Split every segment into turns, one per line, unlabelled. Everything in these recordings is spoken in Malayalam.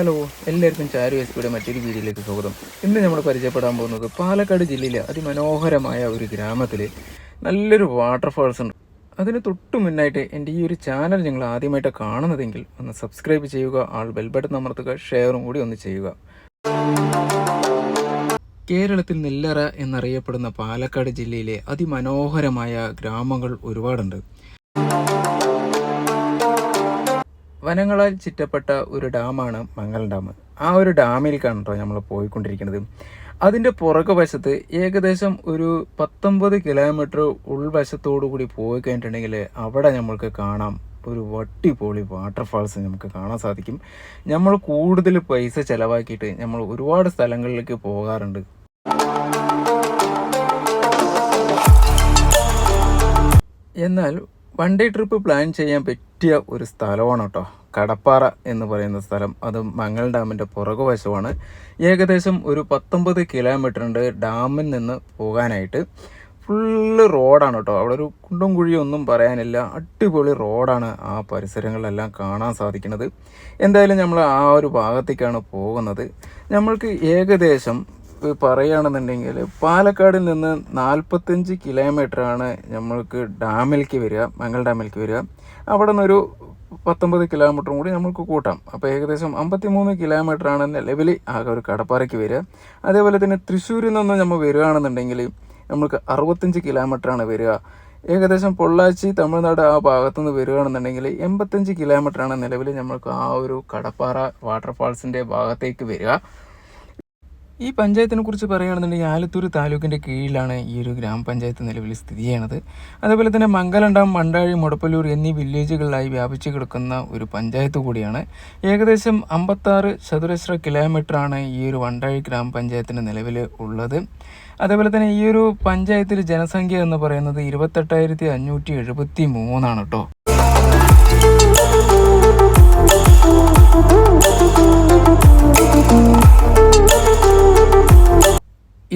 ഹലോ എല്ലാവർക്കും ചാരു എസ് പിയുടെ മറ്റൊരു വീഡിയോയിലേക്ക് സ്വാഗതം. ഇന്ന് നമ്മൾ പരിചയപ്പെടാൻ പോകുന്നത് പാലക്കാട് ജില്ലയിലെ അതിമനോഹരമായ ഒരു ഗ്രാമത്തിൽ നല്ലൊരു വാട്ടർഫാൾസ് ഉണ്ട്. അതിന് തൊട്ടു മുന്നായിട്ട് എന്റെ ഈ ഒരു ചാനൽ നിങ്ങൾ ആദ്യമായിട്ട് കാണുന്നതെങ്കിൽ ഒന്ന് സബ്സ്ക്രൈബ് ചെയ്യുക ആൾ ബെൽബട്ടൺ അമർത്തുക ഷെയറും കൂടി ഒന്ന് ചെയ്യുക. കേരളത്തിൽ നെല്ലറ എന്നറിയപ്പെടുന്ന പാലക്കാട് ജില്ലയിലെ അതിമനോഹരമായ ഗ്രാമങ്ങൾ ഒരുപാടുണ്ട്. വനങ്ങളാൽ ചുറ്റപ്പെട്ട ഒരു ഡാമാണ് മംഗൽ ഡാം. ആ ഒരു ഡാമിലേക്കാണ് കേട്ടോ നമ്മൾ പോയിക്കൊണ്ടിരിക്കുന്നത്. അതിന്റെ പുറകു വശത്ത് ഏകദേശം ഒരു പത്തൊമ്പത് കിലോമീറ്റർ ഉൾവശത്തോടു കൂടി പോയി കഴിഞ്ഞിട്ടുണ്ടെങ്കിൽ അവിടെ നമ്മൾക്ക് കാണാം. ഒരു വട്ടിപ്പൊളി വാട്ടർഫാൾസ് നമുക്ക് കാണാൻ സാധിക്കും. നമ്മൾ കൂടുതൽ പൈസ ചിലവാക്കിയിട്ട് നമ്മൾ ഒരുപാട് സ്ഥലങ്ങളിലേക്ക് പോകാറുണ്ട്. എന്നാൽ വൺ ഡേ ട്രിപ്പ് പ്ലാൻ ചെയ്യാൻ പറ്റിയ ഒരു സ്ഥലമാണ് കേട്ടോ കടപ്പാറ എന്ന് പറയുന്ന സ്ഥലം. അത് മംഗൾ ഡാമിന്റെ പുറകു വശമാണ് ഏകദേശം ഒരു പത്തൊമ്പത് കിലോമീറ്റർ ഉണ്ട് ഡാമിൽ നിന്ന് പോകാനായിട്ട്. ഫുള്ള് റോഡാണ് കേട്ടോ അവിടെ ഒരു കുണ്ടും കുഴിയൊന്നും പറയാനില്ല. അടിപൊളി റോഡാണ് ആ പരിസരങ്ങളിലെല്ലാം കാണാൻ സാധിക്കുന്നത്. എന്തായാലും നമ്മൾ ആ ഒരു ഭാഗത്തേക്കാണ് പോകുന്നത്. നമ്മൾക്ക് ഏകദേശം പറയുകയാണെന്നുണ്ടെങ്കിൽ പാലക്കാടിൽ നിന്ന് നാൽപ്പത്തഞ്ച് കിലോമീറ്ററാണ് നമ്മൾക്ക് ഡാമിലേക്ക് വരിക മംഗൾ ഡാമിലേക്ക് വരിക. അവിടെ നിന്നൊരു പത്തൊമ്പത് കിലോമീറ്ററും കൂടി നമ്മൾക്ക് കൂട്ടാം. അപ്പോൾ ഏകദേശം അമ്പത്തിമൂന്ന് കിലോമീറ്ററാണ് നിലവിൽ ആകെ ഒരു കടപ്പാറയ്ക്ക് വരിക. അതേപോലെ തന്നെ തൃശ്ശൂരിൽ നിന്ന് നമ്മൾ വരികയാണെന്നുണ്ടെങ്കിൽ നമുക്ക് അറുപത്തഞ്ച് കിലോമീറ്ററാണ് വരിക. ഏകദേശം പൊള്ളാച്ചി തമിഴ്നാട് ആ ഭാഗത്തുനിന്ന് വരികയാണെന്നുണ്ടെങ്കിൽ എൺപത്തഞ്ച് കിലോമീറ്ററാണ് നിലവിൽ നമ്മൾക്ക് ആ ഒരു കടപ്പാറ വാട്ടർഫാൾസിന്റെ ഭാഗത്തേക്ക് വരിക. ഈ പഞ്ചായത്തിനെ കുറിച്ച് പറയുകയാണെന്നുണ്ടെങ്കിൽ ആലത്തൂർ താലൂക്കിന്റെ കീഴിലാണ് ഈ ഒരു ഗ്രാമപഞ്ചായത്ത് നിലവിൽ സ്ഥിതി ചെയ്യണത്. അതേപോലെ തന്നെ മംഗലണ്ടം മണ്ടാഴി മുടപ്പല്ലൂർ എന്നീ വില്ലേജുകളിലായി വ്യാപിച്ചു കിടക്കുന്ന ഒരു പഞ്ചായത്ത് കൂടിയാണ്. ഏകദേശം അമ്പത്താറ് ചതുരശ്ര കിലോമീറ്ററാണ് ഈ ഒരു വണ്ടാഴി ഗ്രാമപഞ്ചായത്തിന് നിലവിൽ ഉള്ളത്. അതേപോലെ തന്നെ ഈ ഒരു പഞ്ചായത്തിൽ ജനസംഖ്യ എന്ന് പറയുന്നത് ഇരുപത്തെട്ടായിരത്തി അഞ്ഞൂറ്റി എഴുപത്തി മൂന്നാണ് കേട്ടോ.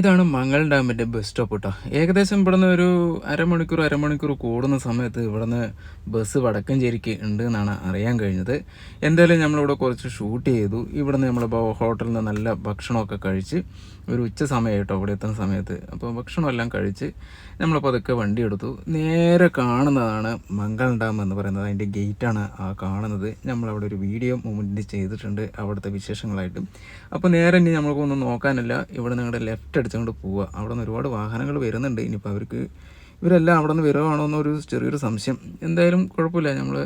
ഇതാണ് മംഗൾ ഡാമിന്റെ ബസ് സ്റ്റോപ്പ് കേട്ടോ ഏകദേശം ഇവിടുന്ന് ഒരു അരമണിക്കൂർ അരമണിക്കൂർ കൂടുന്ന സമയത്ത് ഇവിടുന്ന് ബസ് വടക്കഞ്ചേരിക്ക് ഉണ്ട് എന്നാണ് അറിയാൻ കഴിഞ്ഞത്. എന്തായാലും നമ്മളിവിടെ കുറച്ച് ഷൂട്ട് ചെയ്തു. ഇവിടുന്ന് നമ്മൾ ഹോട്ടലിൽ നിന്ന് നല്ല ഭക്ഷണമൊക്കെ കഴിച്ച് ഒരു ഉച്ച സമയം കേട്ടോ ഇവിടെ എത്തുന്ന സമയത്ത്. അപ്പോൾ ഭക്ഷണമെല്ലാം കഴിച്ച് നമ്മൾ പതുക്കെ വണ്ടി എടുത്തു. നേരെ കാണുന്നതാണ് മംഗൾ ഡാം എന്ന് പറയുന്നത്. അതിന്റെ ഗേറ്റാണ് ആ കാണുന്നത്. നമ്മളവിടെ ഒരു വീഡിയോ മൂവ്മെന്റ് ചെയ്തിട്ടുണ്ട് അവിടുത്തെ വിശേഷങ്ങളായിട്ടും. അപ്പോൾ നേരെ ഇനി നമ്മൾക്കൊന്നും നോക്കാനില്ല. ഇവിടെ നിങ്ങളുടെ ലെഫ്റ്റ് അടിച്ചുകൊണ്ട് പോവുക. അവിടെ നിന്ന് ഒരുപാട് വാഹനങ്ങൾ വരുന്നുണ്ട്. ഇനിയിപ്പോൾ അവർക്ക് ഇവരെല്ലാം അവിടെ നിന്ന് വരുവാണോ എന്നൊരു ചെറിയൊരു സംശയം. എന്തായാലും കുഴപ്പമില്ല. നമ്മൾ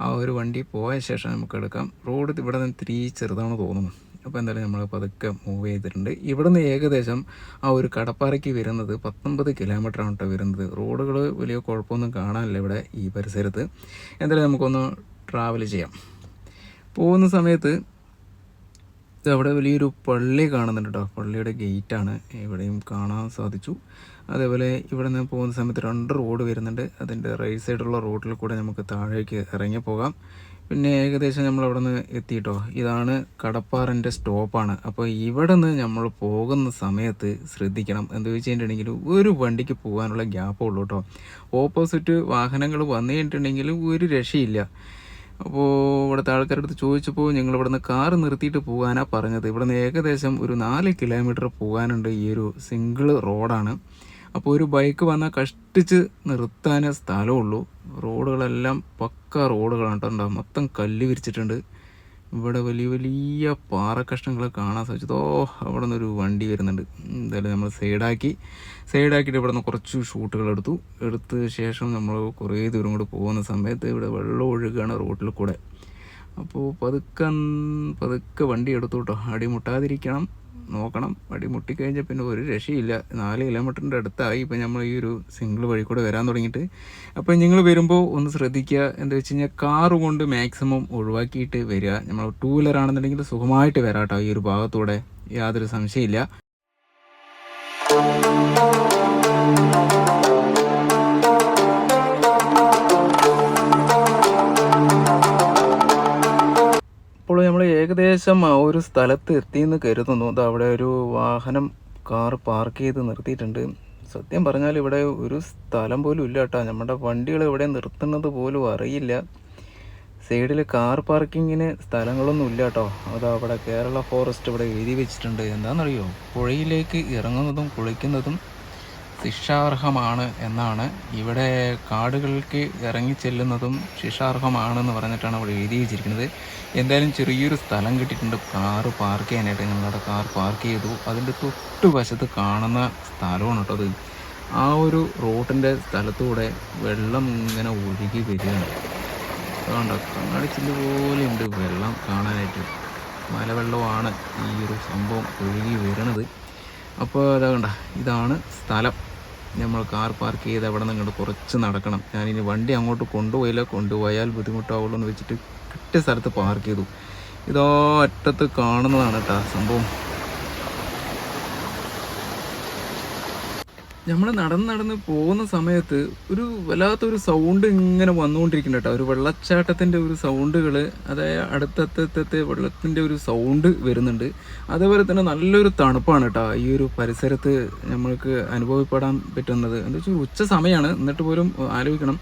ആ ഒരു വണ്ടി പോയ ശേഷം നമുക്ക് എടുക്കാം. റോഡ് ഇവിടെ നിന്ന് ഇത്തിരി ചെറുതാണ് തോന്നുന്നു. അപ്പോൾ എന്തായാലും നമ്മൾ പതുക്കെ മൂവ് ചെയ്തിട്ടുണ്ട്. ഇവിടുന്ന് ഏകദേശം ആ ഒരു കടപ്പാറയ്ക്ക് വരുന്നത് പത്തൊമ്പത് കിലോമീറ്ററാണ് കേട്ടോ വരുന്നത്. റോഡുകൾ വലിയ കുഴപ്പമൊന്നും കാണാനില്ല ഇവിടെ ഈ പരിസരത്ത്. എന്തായാലും നമുക്കൊന്ന് ട്രാവൽ ചെയ്യാം. പോകുന്ന സമയത്ത് അവിടെ വലിയൊരു പള്ളി കാണുന്നുണ്ട് കേട്ടോ പള്ളിയുടെ ഗേറ്റാണ്. ഇവിടെയും കാണാൻ സാധിച്ചു. അതേപോലെ ഇവിടെ നിന്ന് പോകുന്ന സമയത്ത് രണ്ട് റോഡ് വരുന്നുണ്ട്. അതിന്റെ റൈറ്റ് സൈഡുള്ള റോഡിൽ കൂടെ നമുക്ക് താഴേക്ക് ഇറങ്ങി പോകാം. പിന്നെ ഏകദേശം നമ്മൾ അവിടെ നിന്ന് എത്തിയിട്ടോ ഇതാണ് കടപ്പാറിന്റെ സ്റ്റോപ്പാണ് അപ്പോൾ ഇവിടെ നിന്ന് നമ്മൾ പോകുന്ന സമയത്ത് ശ്രദ്ധിക്കണം. എന്ത് വെച്ച് കഴിഞ്ഞിട്ടുണ്ടെങ്കിൽ ഒരു വണ്ടിക്ക് പോകാനുള്ള ഗ്യാപ്പുള്ളൂ കേട്ടോ ഓപ്പോസിറ്റ് വാഹനങ്ങൾ വന്നു ഒരു രക്ഷയില്ല. അപ്പോൾ ഇവിടുത്തെ ആൾക്കാരുടെ അടുത്ത് ചോദിച്ചപ്പോൾ ഞങ്ങൾ ഇവിടുന്ന് കാർ നിർത്തിയിട്ട് പോകാനാണ് പറഞ്ഞത്. ഇവിടുന്ന് ഏകദേശം ഒരു നാല് കിലോമീറ്റർ പോകാനുണ്ട് ഈ ഒരു സിംഗിൾ റോഡാണ്. അപ്പോൾ ഒരു ബൈക്ക് വന്നാൽ കഷ്ടിച്ച് നിർത്താനേ സ്ഥലമുള്ളൂ. റോഡുകളെല്ലാം പക്ക റോഡുകളാണ് കേട്ടോ. മൊത്തം കല്ല് വിരിച്ചിട്ടുണ്ട്. ഇവിടെ വലിയ വലിയ പാറക്കഷ്ണങ്ങൾ കാണാൻ സാധിച്ചത്. ഓ അവിടെ നിന്നൊരു വണ്ടി വരുന്നുണ്ട്. എന്തായാലും നമ്മൾ സൈഡാക്കി സൈഡാക്കിയിട്ട് ഇവിടെ നിന്ന് കുറച്ച് ഷൂട്ടുകൾ എടുത്തു. എടുത്ത ശേഷം നമ്മൾ കുറേ ദൂരം കൂടെ പോകുന്ന സമയത്ത് ഇവിടെ വെള്ളം ഒഴുകുകയാണ് റോഡിൽ കൂടെ. അപ്പോൾ പതുക്കെ പതുക്കെ വണ്ടി എടുത്തു കേട്ടോ അടിമുട്ടാതിരിക്കണം. നോക്കണം. വടി മുട്ടിക്കഴിഞ്ഞാൽ പിന്നെ ഒരു രക്ഷയില്ല. നാല് കിലോമീറ്ററിന്റെ അടുത്തായി ഇപ്പം നമ്മൾ ഈ ഒരു സിംഗിൾ വഴി കൂടെ വരാൻ തുടങ്ങിയിട്ട്. അപ്പോൾ നിങ്ങൾ വരുമ്പോൾ ഒന്ന് ശ്രദ്ധിക്കുക എന്താ വെച്ച് കഴിഞ്ഞാൽ കാറ് കൊണ്ട് മാക്സിമം ഒഴിവാക്കിയിട്ട് വരിക. നമ്മൾ ടൂ വീലർ ആണെന്നുണ്ടെങ്കിൽ സുഖമായിട്ട് വരാം കേട്ടോ ഈ ഒരു ഭാഗത്തൂടെ. യാതൊരു സംശയമില്ല ഏകദേശം ആ ഒരു സ്ഥലത്ത് എത്തിയെന്ന് കരുതുന്നു. അത് അവിടെ ഒരു വാഹനം കാർ പാർക്ക് ചെയ്ത് നിർത്തിയിട്ടുണ്ട്. സത്യം പറഞ്ഞാൽ ഇവിടെ ഒരു സ്ഥലം പോലും ഇല്ല കേട്ടോ. നമ്മുടെ വണ്ടികൾ ഇവിടെ നിർത്തുന്നത് പോലും അറിയില്ല. സൈഡിൽ കാർ പാർക്കിങ്ങിന് സ്ഥലങ്ങളൊന്നും ഇല്ല കേട്ടോ. അത് അവിടെ കേരള ഫോറസ്റ്റ് ഇവിടെ എഴുതി വെച്ചിട്ടുണ്ട്. എന്താണെന്നറിയോ? പുഴയിലേക്ക് ഇറങ്ങുന്നതും കുളിക്കുന്നതും ശിക്ഷാർഹമാണ് എന്നാണ് ഇവിടെ കാടുകൾക്ക് ഇറങ്ങി ചെല്ലുന്നതും ശിക്ഷാർഹമാണെന്ന് പറഞ്ഞിട്ടാണ് അവിടെ എഴുതി വെച്ചിരിക്കുന്നത്. എന്തായാലും ചെറിയൊരു സ്ഥലം കിട്ടിയിട്ടുണ്ട്. കാറ് പാർക്ക് ചെയ്യാനായിട്ട് ഞങ്ങളുടെ കാർ പാർക്ക് ചെയ്തു. അതിന്റെ തൊട്ട് വശത്ത് കാണുന്ന സ്ഥലമാണ് കേട്ടോ അത്. ആ ഒരു റോഡിന്റെ സ്ഥലത്തൂടെ വെള്ളം ഇങ്ങനെ ഒഴുകി വരികയാണ്. അതുകൊണ്ട് കണ്ണാടി ചില്ല് പോലെ ഉണ്ട് വെള്ളം കാണാനായിട്ട്. മലവെള്ളമാണ് ഈ ഒരു സംഭവം ഒഴുകി വരണത്. അപ്പോൾ അതാ കണ്ട ഇതാണ് സ്ഥലം. നമ്മൾ കാർ പാർക്ക് ചെയ്ത് അവിടെ നിന്ന് ഇങ്ങോട്ട് കുറച്ച് നടക്കണം. ഞാനിനി വണ്ടി അങ്ങോട്ട് കൊണ്ടുപോയില്ല. കൊണ്ടുപോയാൽ ബുദ്ധിമുട്ടാവുള്ളൂ എന്ന് വെച്ചിട്ട് കിട്ടിയ സ്ഥലത്ത് പാർക്ക് ചെയ്തു. ഇതോ അറ്റത്ത് കാണുന്നതാണ് കേട്ടോ സംഭവം. നമ്മൾ നടന്ന് നടന്ന് പോകുന്ന സമയത്ത് ഒരു വല്ലാത്തൊരു സൗണ്ട് ഇങ്ങനെ വന്നുകൊണ്ടിരിക്കുന്നുണ്ട് കേട്ടോ. ഒരു വെള്ളച്ചാട്ടത്തിന്റെ ഒരു സൗണ്ടുകൾ അതായത് അടുത്തത്തെ വെള്ളത്തിന്റെ ഒരു സൗണ്ട് വരുന്നുണ്ട്. അതേപോലെ തന്നെ നല്ലൊരു തണുപ്പാണ് കേട്ടോ ഈ ഒരു പരിസരത്ത് നമ്മൾക്ക് അനുഭവപ്പെടാൻ പറ്റുന്നത്. എന്താ വെച്ചാൽ ഉച്ച സമയമാണ് എന്നിട്ട് പോലും ആലോചിക്കണം.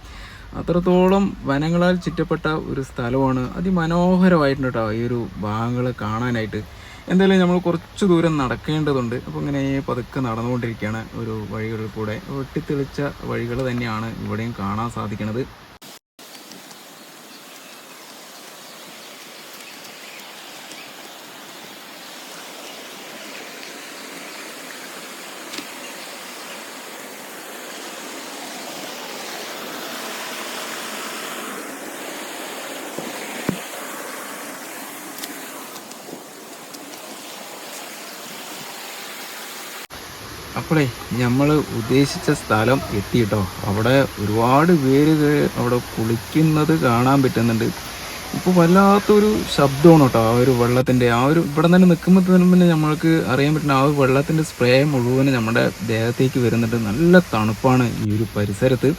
അത്രത്തോളം വനങ്ങളാൽ ചുറ്റപ്പെട്ട ഒരു സ്ഥലമാണ്. അതിമനോഹരമായിട്ടുണ്ട് കേട്ടോ ഈ ഒരു ഭാഗങ്ങൾ കാണാനായിട്ട്. എന്തായാലും നമ്മൾ കുറച്ച് ദൂരം നടക്കേണ്ടതുണ്ട്. അപ്പോൾ ഇങ്ങനെ പതുക്കെ നടന്നുകൊണ്ടിരിക്കുകയാണ് ഒരു വഴികളിൽ കൂടെ. വെട്ടിത്തെളിച്ച വഴികൾ തന്നെയാണ് ഇവിടെയും കാണാൻ സാധിക്കുന്നത്. അപ്പോളേ നമ്മൾ ഉദ്ദേശിച്ച സ്ഥലം എത്തിയിട്ടോ? അവിടെ ഒരുപാട് പേര് അവിടെ കുളിക്കുന്നത് കാണാൻ പറ്റുന്നുണ്ട്. ഇപ്പോൾ വല്ലാത്തൊരു ശബ്ദമാണ് കേട്ടോ ആ ഒരു വെള്ളത്തിന്റെ ആ ഒരു ഇവിടെ തന്നെ നിൽക്കുമ്പോൾ തന്നെ നമ്മൾക്ക് അറിയാൻ പറ്റുന്ന ആ ഒരു വെള്ളത്തിന്റെ സ്പ്രേ മുഴുവൻ നമ്മുടെ ദേഹത്തേക്ക് വരുന്നുണ്ട്. നല്ല തണുപ്പാണ് ഈ ഒരു പരിസരത്ത്.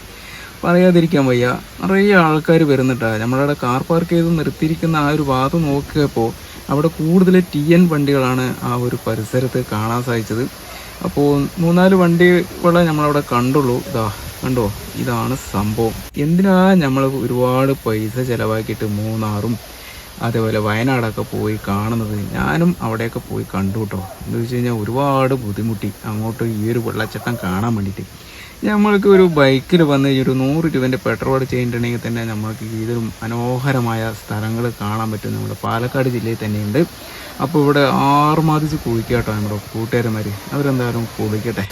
പറയാതിരിക്കാൻ വയ്യ നിറയെ ആൾക്കാർ വരുന്നുണ്ട്. നമ്മളവിടെ കാർ പാർക്ക് ചെയ്ത് നിർത്തിയിരിക്കുന്ന ആ ഒരു ഭാഗത്ത് നോക്കിയപ്പോൾ അവിടെ കൂടുതൽ ടി എൻ വണ്ടികളാണ് ആ ഒരു പരിസരത്ത് കാണാൻ സാധിച്ചത്. അപ്പോൾ മൂന്നാൽ വണ്ടികളെ നമ്മളവിടെ കണ്ടുള്ളൂ. ഇതാ കണ്ടോ? ഇതാണ് സംഭവം. എന്തിനാ നമ്മൾ ഒരുപാട് പൈസ ചിലവാക്കിയിട്ട് മൂന്നാറും അതേപോലെ വയനാടൊക്കെ പോയി കാണുന്നത്? ഞാനും അവിടെയൊക്കെ പോയി കണ്ടു കേട്ടോ എന്ന് വെച്ച് കഴിഞ്ഞാൽ ഒരുപാട് ബുദ്ധിമുട്ടി. അങ്ങോട്ട് ഈ ഒരു വെള്ളച്ചട്ടം കാണാൻ വേണ്ടിയിട്ട്. നമ്മൾക്ക് ഒരു ബൈക്കിൽ വന്ന് ഒരു നൂറ് രൂപേന്റെ പെട്രോൾ ചെയ്തിട്ടുണ്ടെങ്കിൽ തന്നെ നമ്മൾക്ക് ഇതൊരു മനോഹരമായ സ്ഥലങ്ങൾ കാണാൻ പറ്റും. നമ്മുടെ പാലക്കാട് ജില്ലയിൽ തന്നെയുണ്ട്. അപ്പോൾ ഇവിടെ ആറുമാതിച്ച് കുളിക്കാട്ടോ കേട്ടോ നമ്മുടെ കൂട്ടുകാരന്മാർ അവരെന്തായാലും കുളിക്കട്ടെ.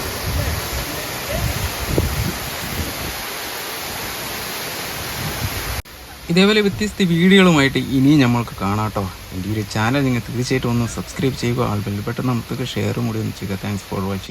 ഇതേപോലെ വ്യത്യസ്ത വീഡിയോകളുമായിട്ട് ഇനിയും നമ്മൾക്ക് കാണാട്ടോ. എന്റെ ഒരു ചാനൽ നിങ്ങൾ തീർച്ചയായിട്ടും ഒന്ന് സബ്സ്ക്രൈബ് ചെയ്യുക ആൾ ബെൽ നമുക്ക് ഷെയറും കൂടി ഒന്ന് ചെയ്യുക. Thanks for watching